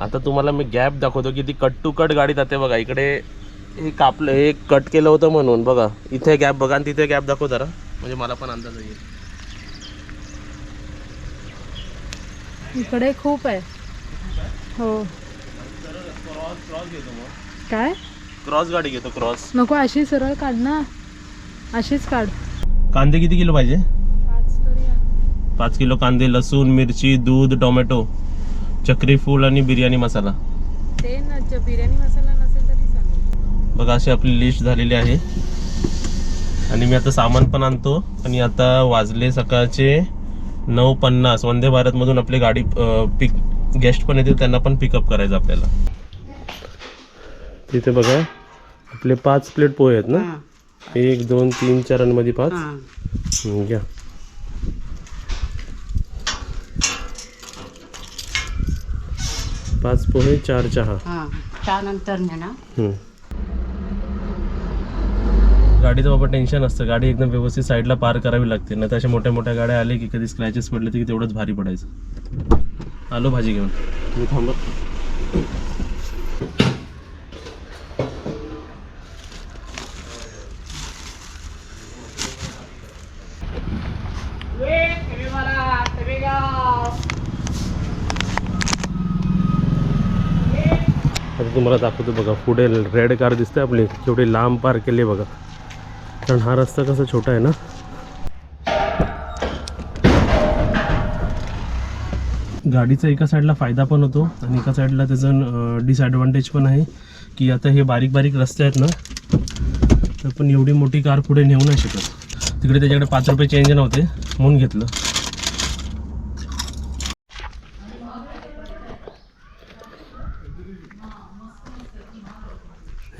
आता तुम्हाला मी गॅप दाखवतो की ती कट टू कट गाडी जाते बघा. इकडे हे कापलं हे कट केलं होतं म्हणून. बघा इथे गॅप बघा आणि तिथे गॅप दाखव जरा. म्हणजे मला पण अंदाज येईल. इकडे खूप आहे. हो. क्रॉस क्रॉस घेतो मग काय? क्रॉस गाडी घेतो क्रॉस नको अशी सरळ काढ ना. अशीच काढ. कांदे किती किलो पाहिजे. पाच किलो कांदे लसूण मिरची दूध टोमॅटो. चक्री फूल आणि बिर्याणी मसाला. ते ना ज- बिर्याणी मसाला नसेल तरी चालेल. बघा अशी आपली लिस्ट झालेली आहे. आणि मी आता सामान पण आणतो. आणि आता वाजले सकाळचे नऊ पन्नास. वंदे भारतमधून आपली गाडी पिक गेस्ट पण येतील त्यांना पण पिकअप करायचं आपल्याला. तिथे बघा आपले पाच प्लेट पोहे आहेत ना? एक दोन तीन चारमध्ये पाच. हं, घ्या. पाच पोहे चार चहा. हां त्यानंतर ना हम्म. गाडीचं बाबा टेन्शन असतं. गाडी एकदम व्यवस्थित साईडला पार करावी लागते. नाही तर अशा मोठ्या मोठ्या गाड्या आले की कधी स्क्रॅचेस पडले की तेवढंच भारी पडायचं. आलो भाजी घेऊन. मी थांब. आता तुम्हाला दाखवतो बघा पुढे रेड कार दिसते आपली. केवढी लांब पार केली बघा. कारण हा रस्ता कसा छोटा आहे ना? गाडीचा एका साईडला फायदा पण होतो आणि एका साईडला त्याचं डिसॲडव्हान्टेज पण आहे. की आता हे बारीक बारीक रस्ते आहेत ना तर पण एवढी मोठी कार पुढे नेऊ नाही शकत. तिकडे त्याच्याकडे पाच रुपये चेंज नव्हते म्हणून घेतलं.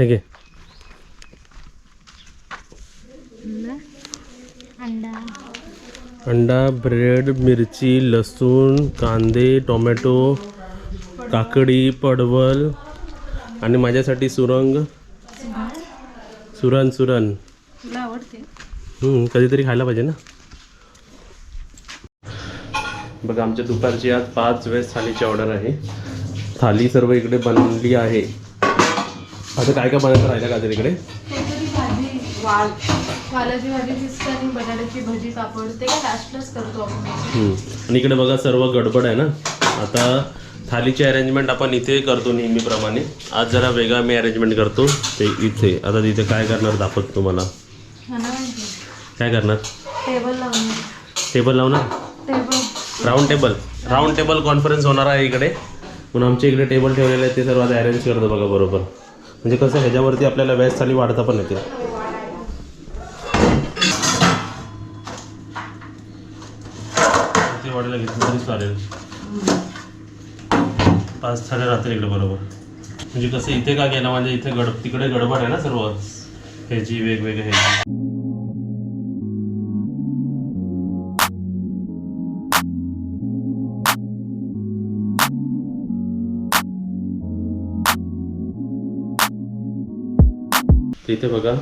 हे घे अंडा ब्रेड मिरची लसूण कांदे टोमॅटो काकडी पडवल आणि माझ्यासाठी सुरंग. सुरण सुरण कधीतरी खायला पाहिजे ना. बघा आमच्या दुपारची आज पाच वेळेस थालीची ऑर्डर आहे. थाली सर्व इकडे बनली आहे. आता काय काय बनायचं राहिलं का तरी इकडे भाजी वाल. वालाची भाजी दिसते आणि बटाट्याची भजी पापड. ते काय लास्टलाच करतो आपण. हम्म. आणि इकडे बघा सर्व गडबड आहे ना? आता थालीची अरेंजमेंट आपण इथे करतो नेहमीप्रमाणे. आज जरा वेगळा मी अरेंजमेंट करतो. ते इथे. आता तिथे काय करणार दाखवतो तुम्हाला. काय करणार? टेबल लावून. टेबल लावणार? Table round table round table conference होणार आहे इकडे. म्हणून आमच्या इकडे टेबल ठेवलेले आहेत ते सर्व आता अरेंज करतो बघा बरोबर. म्हणजे कसं ह्याच्यावरती आपल्याला व्याज थाली वाढता पण येते. वाढायला घेतलं तरी चालेल. पाच थाल्या राहतील इकडे बरोबर. म्हणजे कसं इथे का गेला म्हणजे इथे गड तिकडे गडबड आहे ना सर्व. ह्याची वेगवेगळे ह्याची. तिथे बघा.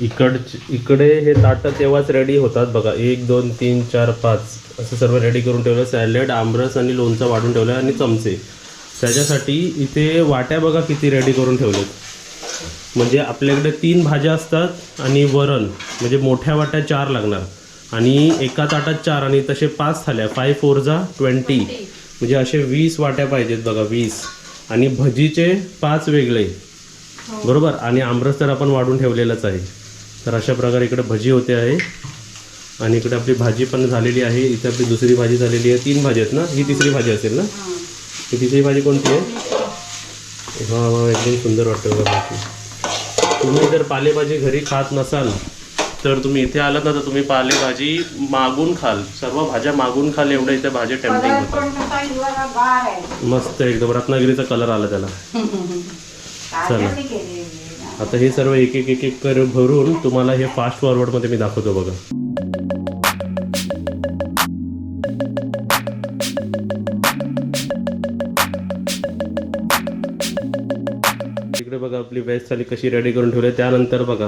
इकड इकडे हे ताटं तेव्हाच रेडी होतात बघा. एक दोन तीन चार पाच. असं सर्व रेडी करून ठेवलं. सॅलेड आमरस आणि लोणचं वाढून ठेवलं आणि चमचे. त्याच्यासाठी इथे वाट्या बघा किती रेडी करून ठेवलेत. म्हणजे आपल्याकडे तीन भाज्या असतात आणि वरण. म्हणजे मोठ्या वाट्या चार लागणार. आणि एका ताटात चार आणि तसे पाच थाल्या. फाय फोर जा ट्वेंटी म्हणजे असे वीस वाट्या पाहिजेत बघा वीस. आणि भजीचे पाच वेगळे. बरोबर? आणि आमरस तर आपण वाढून ठेवलेलंच आहे. तर अशा प्रकारे इकडे भजी होते आहे. आणि इकडे आपली भाजी पण झालेली आहे. इथे आपली दुसरी भाजी झालेली आहे. तीन भाजी आहेत ना? ही तिसरी भाजी असेल ना? ही. तिसरी भाजी कोणती आहे? हा हा एकदम सुंदर वाटतं बघा भाजी. तुम्ही जर पालेभाजी घरी खात नसाल तर तुम्ही इथे आलात ना तर तुम्ही पालेभाजी मागून खाल. सर्व भाज्या मागून खाल एवढ्या इथे भाजी टेम्पटिंग होतं पण कसा हिवाळा गार आहे. मस्त एकदम. रत्नागिरीचा कलर आला त्याला. चला. आता हे सर्व एक एक एक एक कर भरून तुम्हाला हे फास्ट फॉरवर्डमध्ये मी दाखवतो बघा. इकडे बघा आपली व्हेज थाली कशी रेडी करून ठेवली. त्यानंतर बघा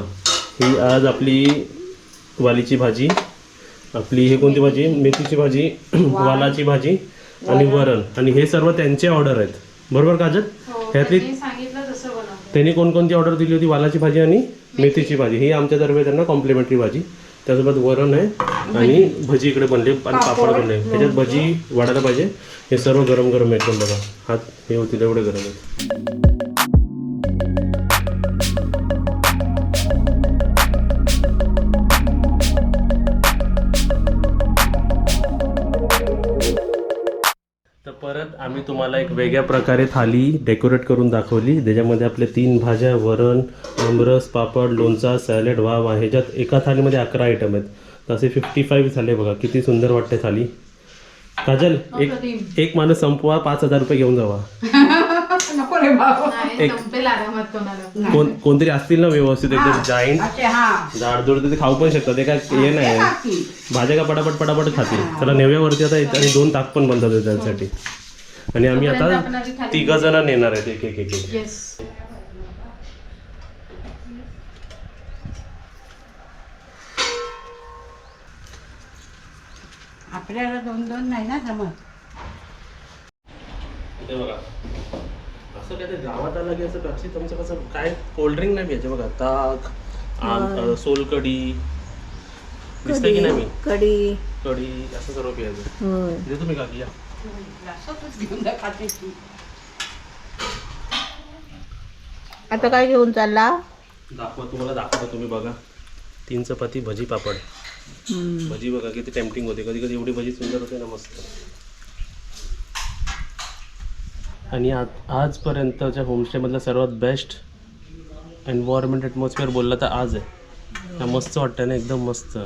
ही आज आपली वालीची भाजी आपली हे कोणती भाजी? मेथीची भाजी वालाची भाजी आणि वरण. आणि हे सर्व त्यांचे ऑर्डर आहेत. बरोबर काजल? हो ह्यातली त्यांनी सांगितलं तसं बनवतो त्यांनी कोणकोणती ऑर्डर दिली होती? वालाची भाजी आणि मेथीची भाजी. ही आमच्यातर्फे त्यांना कॉम्प्लिमेंटरी भाजी. त्यासोबत वरण आहे आणि भजी इकडे बनले आणि पापड बनले त्याच्यात भजी वाढायला पाहिजे. हे सर्व गरम गरम एकदम बघा. हात हे होतील एवढे गरम आहेत. आम्ही तुम्हाला एक वेगळ्या प्रकारे थाली डेकोरेट करून दाखवली. त्याच्यामध्ये आपले तीन भाज्या वरण आमरस पापड लोणचा सॅलेड वाव आहे. ह्याच्यात एका थालीमध्ये अकरा आयटम आहेत. तर असे फिफ्टी फाईव्ह झाले बघा. किती सुंदर वाटते थाली. काजल एक अप्रतिम. एक माणूस संपवा पाच हजार रुपये घेऊन जावा. कोणाला. कोण कोणतरी असतील ना व्यवस्थित एकदम जाईंट असे हा. जाडजोड तर ते खाऊ पण शकतात. ते काय हे नाही. भाज्या का पटापट पटापट खातील. त्याला नेव्यावरती आता आणि दोन ताक पण बनतात त्यांसाठी आणि आम्ही आता तिघ जण नेणार आहेत एक एक एक एक. येस आपल्याला दोन दोन नाही ना जमत. ते बघा. असं काय ते गावात आलं की असं तुमचं कसं काय कोल्ड्रिंक नाही प्यायचे बघा ताक आम दिसतंय की नाही मी? कढी. कढी असं सर्व प्यायचं देतो मी काकी या. आता काय घेऊन चालला? दाखवा तुम्हाला दाखवतो तुम्ही बघा. तीन चपाती भजी पापड. भजी बघा किती टेम्पटिंग होते. कधी कधी एवढी भजी सुंदर होते ना मस्त. आणि आज आजपर्यंतच्या होमस्टेमधला सर्वात बेस्ट एन्व्हायरमेंट ॲटमॉस्फिअर बोलला तर आज आहे. मस्त वाटतं ना एकदम मस्त.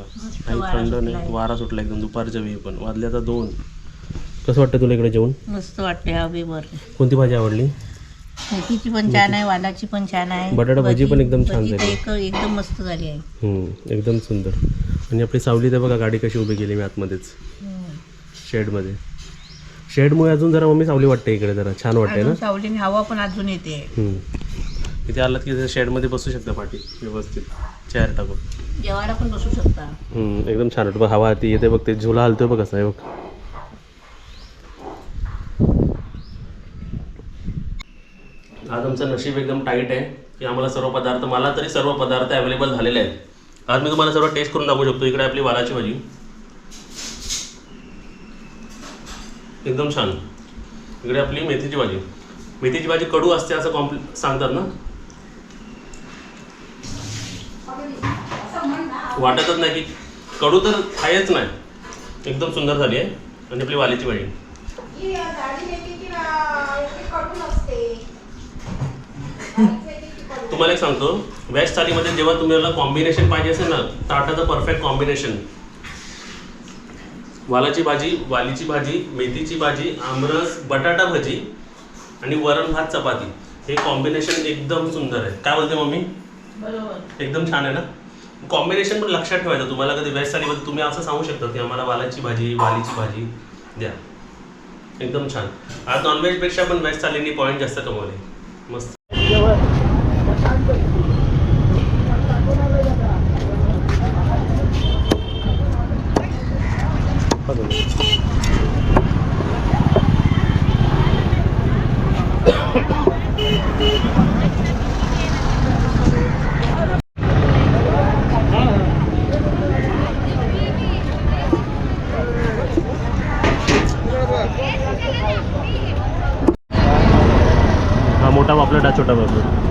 काही थंड नाही. वारा सुटला एकदम. दुपारच्या वेळी पण. वाजले आता दोन. कसं वाटतं तुला इकडे जेवण? मस्त वाटते कोणती भाजी आवडली? मेथीची पण छान आहे वालाची पण छान आहे. बटाटा भजी पण एकदम छान भजी तर झाली. एक एकदम मस्त झाली आहे. हम्म, एकदम सुंदर. आणि आपली सावली तर बघा गाडी कशी उभी केली मी आतमध्येच. हम्म. शेडमध्ये. शेडमुळे अजून जरा मम्मी सावली वाटते इकडे जरा. छान वाटते ना? अजून सावलीने हवा पण अजून येते. हम्म. इथे आलात की शेडमध्ये बसू शकता पाठी व्यवस्थित. चेअर टाकून. जेवायला पण बसू शकता. हम्म, एकदम छान वाटतं. बघ हवा ती येते बघ ते झुला हलतोय बघ कसं आहे बघ. आज आमचं नशीब एकदम टाईट आहे की आम्हाला सर्व पदार्थ मला तरी सर्व पदार्थ अवेलेबल झालेले आहेत. आज मी तुम्हाला सर्व टेस्ट करून दाखवू शकतो. इकडे आपली वालाची भाजी. एकदम छान. इकडे आपली मेथीची भाजी. मेथीची भाजी कडू असते असं कॉम्प्ल सांगतात ना? वाटतच नाही की कडू तर आहेच नाही. एकदम सुंदर झाली आहे. आणि आपली वालीची भाजी. तुम्हाला एक सांगतो वेज थालीमध्ये जेव्हा तुम्हाला कॉम्बिनेशन पाहिजे असेल ना ताटाचं परफेक्ट कॉम्बिनेशन वालाची भाजी वालीची भाजी मेथीची भाजी आमरस बटाटा भजी आणि वरण भात चपाती. हे कॉम्बिनेशन एकदम सुंदर आहे. काय बोलते मम्मी? बरोबर. एकदम छान आहे ना? कॉम्बिनेशन पण लक्षात ठेवायचं. तुम्हाला कधी वेज थालीमध्ये तुम्ही असं सांगू शकता की आम्हाला वालाची भाजी वालीची भाजी द्या. एकदम छान. आज नॉनव्हेजपेक्षा पण वेज थालीनी पॉईंट जास्त कमवले. मस्त हा मोठा पापलेट हा छोटा पापलेट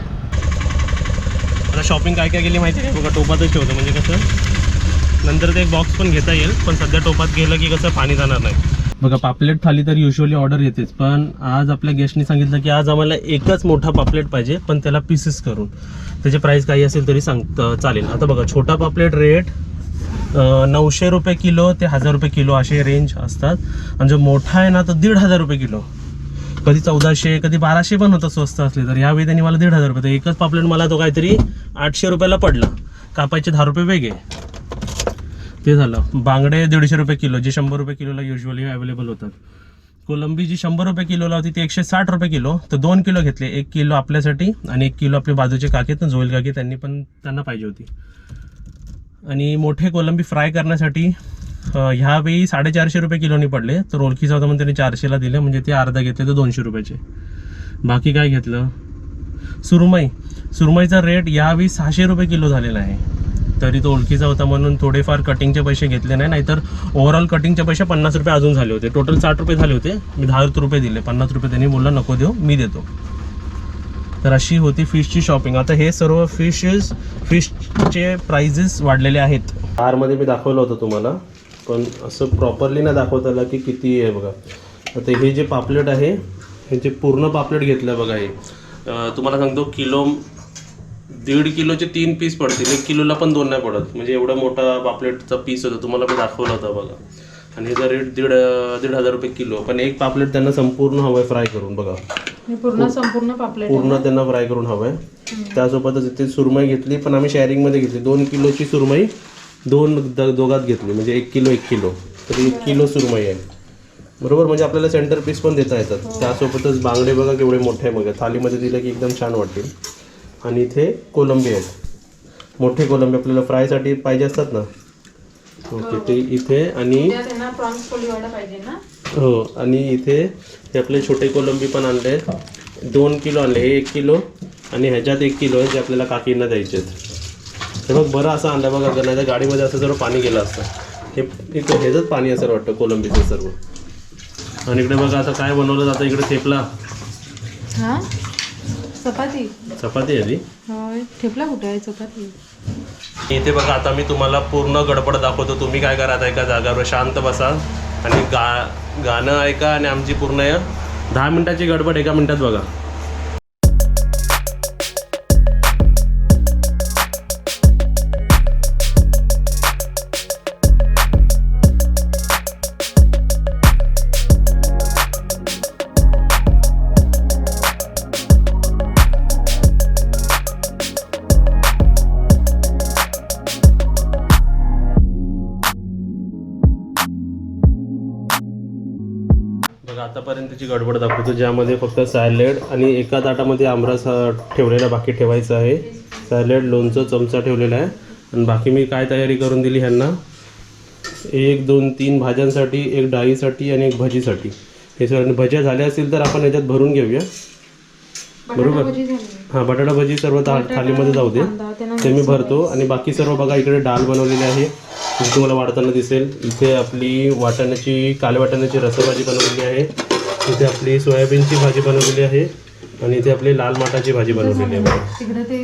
आता शॉपिंग काय काय केली माहिती? आहे बघा टोपातच ठेवतो. म्हणजे कसं नंतर ते बॉक्स पण घेता येईल पण सध्या टोपात गेलं की कसं पाणी जाणार नाही. बघा पापलेट थाली तर युजली ऑर्डर येतेच पण आज आपल्या गेस्टनी सांगितलं की आज आम्हाला एकच मोठा पापलेट पाहिजे पण त्याला पीसेस करून. त्याचे प्राईस काही असेल तरी सांग चालेल. आता बघा छोटा पापलेट रेट नऊशे रुपये किलो ते हजार रुपये किलो असे रेंज असतात. आणि जो मोठा आहे ना तो दीड हजार रुपये किलो. कधी चौदाशे कधी बाराशे पण होतं स्वस्त असले तर. यावेळी त्यांनी मला दीड हजार रुपये एकच पापलेट मला तो काहीतरी आठशे रुपयाला पडला. कापायचे दहा रुपये वेगळे. ते झालं. बांगडे दीडशे रुपये किलो जे शंभर रुपये किलोला युजली अवेलेबल होतात. कोलंबी जी शंभर रुपये किलोला होती ती एकशे साठ रुपये किलो. तर दोन किलो घेतले. एक किलो आपल्यासाठी आणि एक किलो आपले बाजूचे काके तर झोईल काके त्यांनी पण त्यांना पाहिजे होती. आणि मोठे कोलंबी फ्राय करण्यासाठी ह्यावेळी साडेचारशे रुपये किलोनी पडले. तर ओळखीचा होता म्हणून त्यांनी चारशेला दिले. म्हणजे ते अर्धा घेतले तर दोनशे रुपयाचे. बाकी काय घेतलं? सुरमई. सुरमईचा रेट यावेळी सहाशे रुपये किलो झालेला आहे. तरी तो ओळखीचा होता म्हणून थोडेफार कटिंगचे पैसे घेतले नाही. नाहीतर ओव्हरऑल कटिंगचे पैसे पन्नास रुपये अजून झाले होते. टोटल साठ रुपये झाले होते. मी दहा रुपये दिले. पन्नास रुपये त्यांनी बोलला नको देऊ मी देतो. तर अशी होती फिशची शॉपिंग आता हे सर्व फिशेस फिशचे प्राइजेस वाढलेले आहेत. कारमध्ये मी दाखवलं होतं तुम्हाला. पण असं प्रॉपरली नाही दाखवता आलं की किती आहे बघा. आता हे जे पापलेट आहे हे जे पूर्ण पापलेट घेतलं बघा हे. तुम्हाला सांगतो किलो दीड किलोचे तीन पीस पडतील. एक किलोला पण दोन नाही पडत. म्हणजे एवढा मोठा पापलेटचा पीस होता तुम्हाला मी दाखवला होता बघा. आणि ह्याचा रेट दीड दीड हजार रुपये किलो. पण एक पापलेट त्यांना संपूर्ण हवं आहे फ्राय करून बघा. पूर्ण संपूर्ण पापलेट पूर्ण त्यांना फ्राय करून हवं आहे त्यासोबतच इथे सुरमई घेतली पण आम्ही शेअरिंगमध्ये घेतली. दोन किलोची सुरमई दोन द- दोघात घेतली म्हणजे एक किलो एक किलो. तर एक किलो सुरमई आहे. बरोबर? म्हणजे आपल्याला सेंटर पीस पण देता येतात. त्यासोबतच बांगडे बघा केवढे मोठे आहे बघा. थालीमध्ये दिलं की एकदम छान वाटतील. आणि इथे कोलंबी आहेत. मोठे कोलंबी आपल्याला फ्रायसाठी पाहिजे असतात ना? ओके ते इथे आणि हो आणि इथे हे आपले छोटे कोलंबी पण आणले आहेत. दोन किलो आणले हे एक किलो. आणि ह्याच्यात एक किलो आहे जे आपल्याला काकींना द्यायचे आहेत. हे बघ बरं असं आणलं बघा नाही तर गाडीमध्ये असं सर्व पाणी गेलं असतं. हे इथं ह्याचंच पाणी असं वाटतं कोलंबीचं सर्व. आणि इकडे बघा आता काय बनवलं जातं इकडे थेपला हा? चपाती? चपाती आहे ती. ठेपला कुठे आहे? चपाती. इथे बघा आता मी तुम्हाला पूर्ण गडबड दाखवतो. तुम्ही काय करा एका जागावर शांत बसा आणि गा गाणं ऐका आणि आमची पूर्ण दहा मिनिटाची गडबड एका मिनिटात बघा. गडबड दाखवतो ज्यामध्ये फक्त सॅलेड आणि एका ताटामध्ये आमरस ठेवलेला बाकी ठेवायचा आहे. सॅलेड लोणचं चमचा ठेवलेला आहे. आणि बाकी मी काय तयारी करून दिली ह्यांना? एक दोन तीन भाज्यांसाठी एक डाळीसाठी आणि एक भजीसाठी. हे सर भज्या झाल्या असतील तर आपण याच्यात भरून घेऊया. बरोबर? हां बटाटा भजी सर्व था थालीमध्ये जाऊ दे. ते मी भरतो. आणि बाकी सर्व बघा इकडे डाळ बनवलेली आहे. जी तुम्हाला वाढताना दिसेल. इथे आपली वाटाण्याची काल्या वाटाण्याची रसभाजी बनवलेली आहे. इथे आपली सोयाबीनची भाजी बनवलेली आहे आणि इथे आपली लाल माटाची भाजी बनवलेली आहे. तिकडे ते